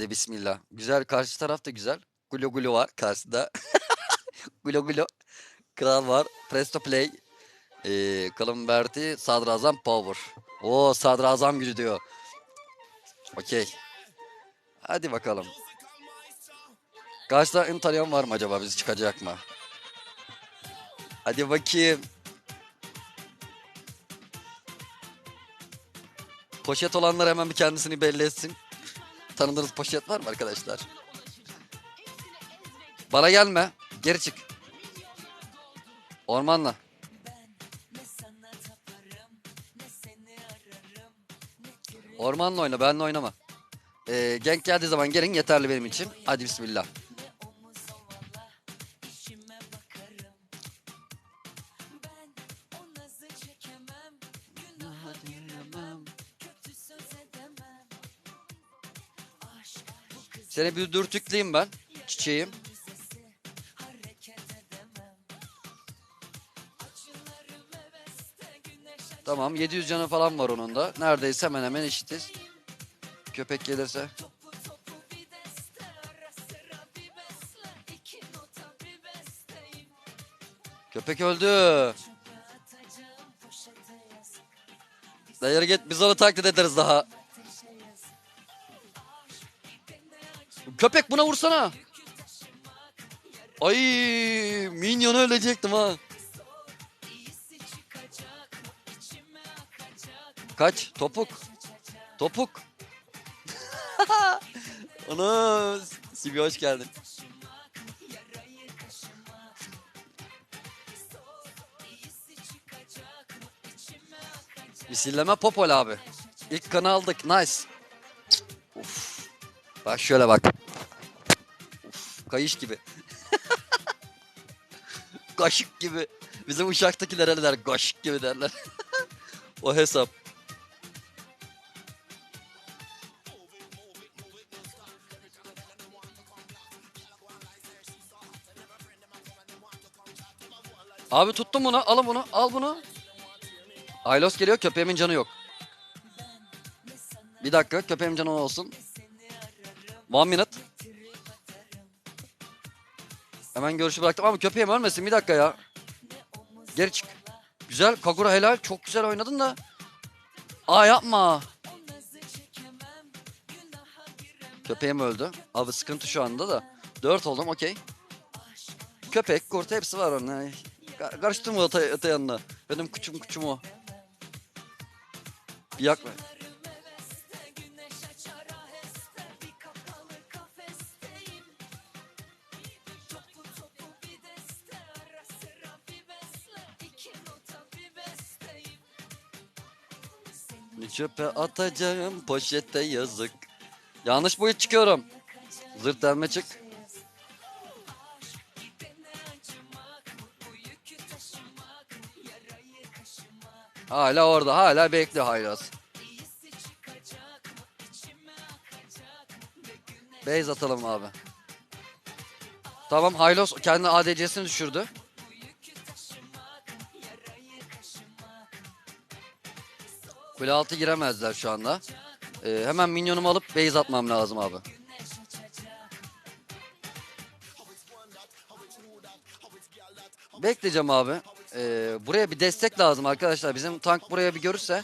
Hadi bismillah. Güzel karşı taraf da güzel. Gulo Gulo var karşıda. Gulo Gulo. Kral var. Presto Play. Ee, Kalımberti. Sadrazam Power. Oo Sadrazam gücü diyor. Okey. Hadi bakalım. Karşıda ön tanıyan var mı acaba? Bizi çıkacak mı? Hadi bakayım. Poşet olanlar hemen bir kendisini belli etsin. Tanıdığınız poşet var mı arkadaşlar? Bana gelme. Geri çık. Ormanla. Ormanla oyna, benle oynama. Ee, genk geldiği zaman gelin yeterli benim için. Hadi bismillah. Seni bir dürtükleyeyim ben. Çiçeğim. Tamam 700 canı falan var onun da. Neredeyse hemen hemen eşitiz. Köpek gelirse. Köpek öldü. Dayarı git biz onu taklit ederiz daha. Köpek buna vursana. Ay minyon ölecektim ha. Kaç? Topuk. Topuk. Ana Sibi hoş geldin. Misilleme Popol abi. İlk kanı aldık. Nice. Bak şöyle bak. Kayış gibi. Kaşık gibi. Bizim uçaktakiler öyle der. Kaşık gibi derler. o hesap. Abi tuttum bunu. Alın bunu. Al bunu. Aylos geliyor. Köpeğimin canı yok. Bir dakika. Köpeğimin canı olsun. One minute. Hemen görüşü bıraktım ama köpeğim ölmesin. Bir dakika ya. Geri çık. Güzel. Kagura helal. Çok güzel oynadın da. Aa yapma. Köpeğim öldü. Abi sıkıntı şu anda da. 4 oldum okey. Köpek, kurt hepsi var onun. Karıştırma öte, öte yanına. Benim küçüm küçüm o. Bir yakma. Çöpe atacağım poşette yazık. Yanlış boyut çıkıyorum. Zırt delme çık. Hala orada hala bekliyor Hayraz. Base atalım abi. Tamam Hylos kendi ADC'sini düşürdü. Kule altı giremezler şu anda. Ee, hemen minyonumu alıp base atmam lazım abi. Bekleyeceğim abi. Ee, buraya bir destek lazım arkadaşlar. Bizim tank buraya bir görürse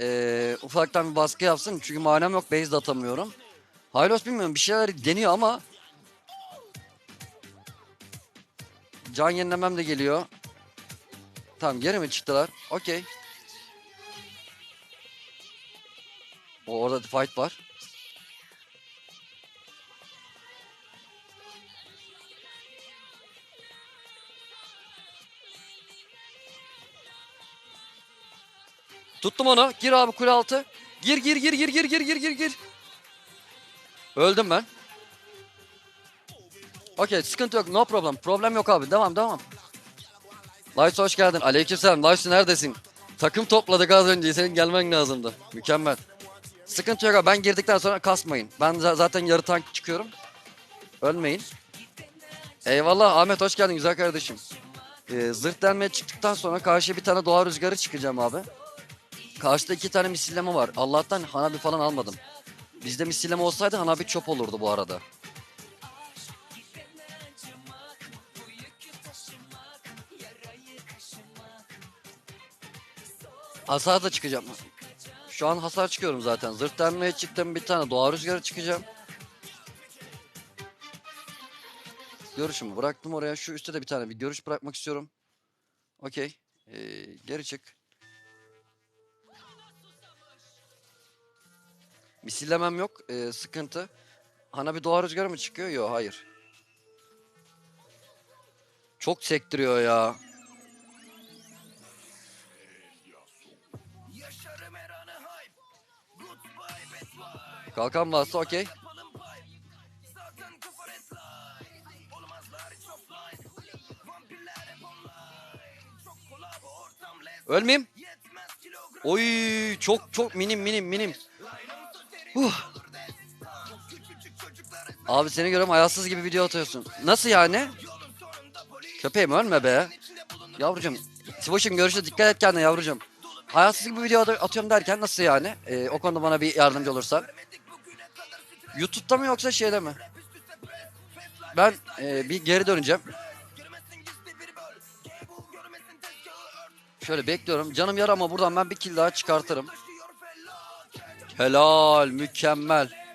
ee, ufaktan bir baskı yapsın. Çünkü manem yok base de atamıyorum. Hylos bilmiyorum bir şeyler deniyor ama Can yenilemem de geliyor. Tamam geri mi çıktılar? Okey. Orada fight var. Tuttum onu. Gir abi kule altı. Gir gir gir gir gir gir gir gir gir. Öldüm ben. Okey sıkıntı yok no problem. Problem yok abi devam devam. Lights hoş geldin. Aleykümselam. Lights neredesin? Takım topladık az önce. Senin gelmen lazımdı. Mükemmel. Sıkıntı yok abi. Ben girdikten sonra kasmayın. Ben za- zaten yarı tank çıkıyorum. Ölmeyin. Eyvallah Ahmet hoş geldin güzel kardeşim. Ee, zırt delmeye çıktıktan sonra karşıya bir tane doğa rüzgarı çıkacağım abi. Karşıda iki tane misilleme var. Allah'tan Hanabi falan almadım. Bizde misilleme olsaydı Hanabi çöp olurdu bu arada. Hasar da çıkacağım. Şu an hasar çıkıyorum zaten. Zırt denmeye çıktım bir tane. Doğa rüzgarı çıkacağım. Görüşümü bıraktım oraya. Şu üstte de bir tane bir görüş bırakmak istiyorum. Okey. Ee, geri çık. Misillemem yok. Ee, sıkıntı. Hana bir doğa rüzgarı mı çıkıyor? Yok hayır. Çok sektiriyor ya. Kalkan bastı okey. Ölmeyeyim. Oy çok çok minim minim minim. Huh. Abi seni görüyorum ayarsız gibi video atıyorsun. Nasıl yani? Köpeğim ölme be. Yavrucuğum. Sivoş'um görüşte dikkat et kendine yavrucuğum. Ayarsız gibi video at- atıyorum derken nasıl yani? Ee, o konuda bana bir yardımcı olursan. YouTube'da mı yoksa şeyde mi? Ben e, bir geri döneceğim. Şöyle bekliyorum. Canım yar ama buradan ben bir kill daha çıkartırım. Helal, mükemmel.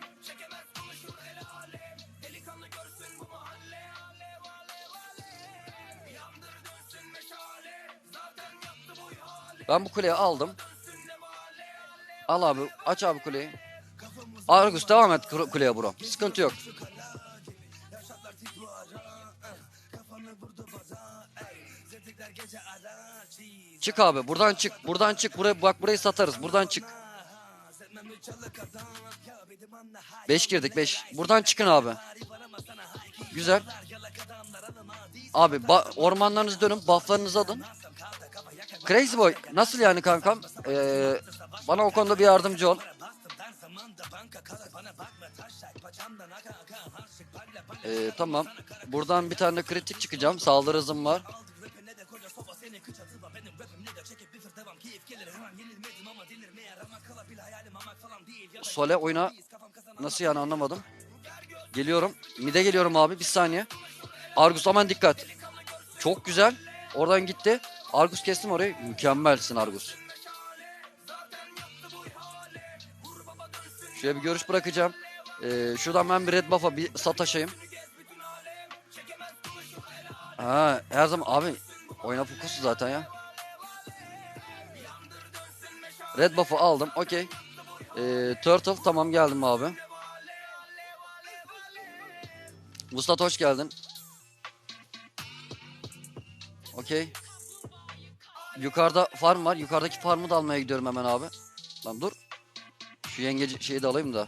Ben bu kuleyi aldım. Al abi, aç abi kuleyi. Argus devam et kule- kuleye bro. Sıkıntı yok. Çık abi buradan çık. Buradan çık. Buraya bak burayı satarız. Buradan çık. 5 girdik 5. Buradan çıkın abi. Güzel. Abi ormanlarınızı dönün. Bufflarınızı alın. Crazy Boy nasıl yani kankam? Ee, bana o konuda bir yardımcı ol. Ee, tamam. Buradan bir tane kritik çıkacağım. Saldırı hızım var. Sole oyna. Nasıl yani anlamadım. Geliyorum. Mide geliyorum abi. Bir saniye. Argus aman dikkat. Çok güzel. Oradan gitti. Argus kestim orayı. Mükemmelsin Argus. Şöyle bir görüş bırakacağım. Ee, şuradan ben bir red buff'a bir sataşayım. Ha, her zaman abi oyna fokusu zaten ya. Red buff'ı aldım. Okey. Ee, Turtle tamam geldim abi. Vuslat hoş geldin. Okey. Yukarıda farm var. Yukarıdaki farmı da almaya gidiyorum hemen abi. Lan dur. Şu yengeci şeyi de alayım da.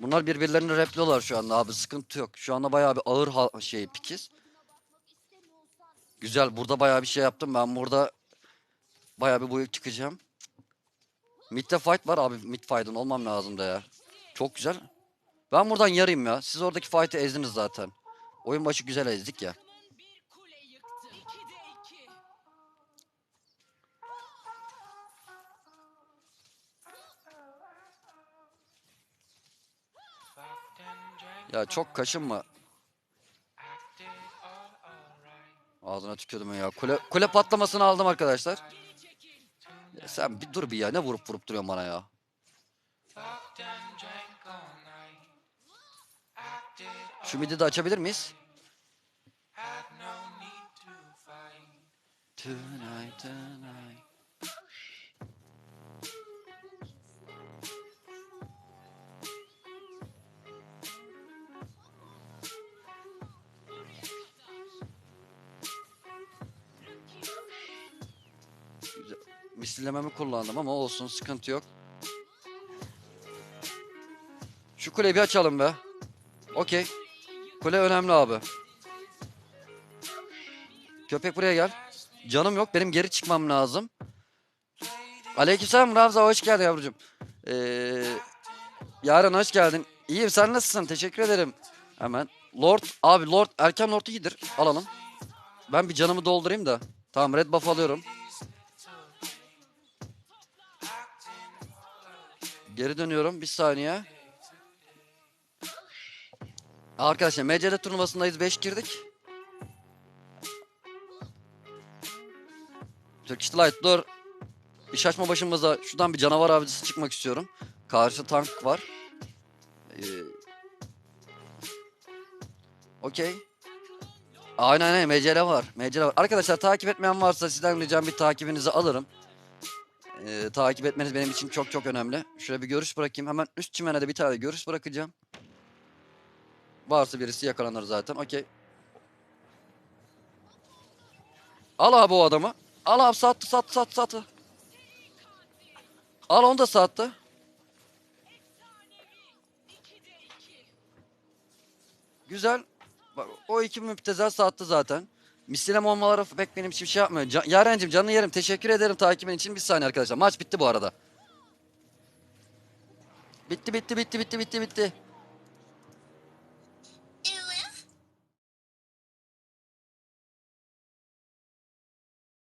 Bunlar birbirlerini repliyorlar şu anda abi. Sıkıntı yok. Şu anda bayağı bir ağır şey pikiz. Güzel. Burada bayağı bir şey yaptım. Ben burada bayağı bir boyut çıkacağım. Mid'de fight var abi. Mid fight'ın olmam lazım da ya. Çok güzel. Ben buradan yarayım ya. Siz oradaki fight'ı ezdiniz zaten. Oyun başı güzel ezdik ya. Ya çok kaşınma. Ağzına tükürdüm ya. Kule, kule patlamasını aldım arkadaşlar. Ya sen bir dur bir ya. Ne vurup vurup duruyorsun bana ya. Şu midi de açabilir miyiz? Tonight, tonight. Misillememi kullandım ama olsun sıkıntı yok. Şu kuleyi bir açalım be. Okey. Kule önemli abi. Köpek buraya gel. Canım yok benim geri çıkmam lazım. Aleykümselam Ravza hoş geldin yavrucuğum. Ee, yarın hoş geldin. İyiyim sen nasılsın? Teşekkür ederim. Hemen. Lord abi Lord erken Lord iyidir. Alalım. Ben bir canımı doldurayım da. Tamam red buff alıyorum. Geri dönüyorum bir saniye. Arkadaşlar MCL turnuvasındayız 5 girdik. Turkish Light dur. İş açma başımıza şuradan bir canavar avcısı çıkmak istiyorum. Karşı tank var. Ee, Okey. Aynen aynen MCL var. MCL var. Arkadaşlar takip etmeyen varsa sizden ricam bir takibinizi alırım. Ee, takip etmeniz benim için çok çok önemli. Şöyle bir görüş bırakayım. Hemen üst çimene de bir tane görüş bırakacağım. Varsa birisi yakalanır zaten. Okey. Al abi o adamı. Al abi sattı sattı sattı sattı. Al onu da sattı. Güzel. Bak o iki müptezel sattı zaten. Mislem olmaları pek benim için şey yapmıyor. Can, Yaren'cim canını yerim. Teşekkür ederim takibin için. Bir saniye arkadaşlar. Maç bitti bu arada. Bitti bitti bitti bitti bitti bitti.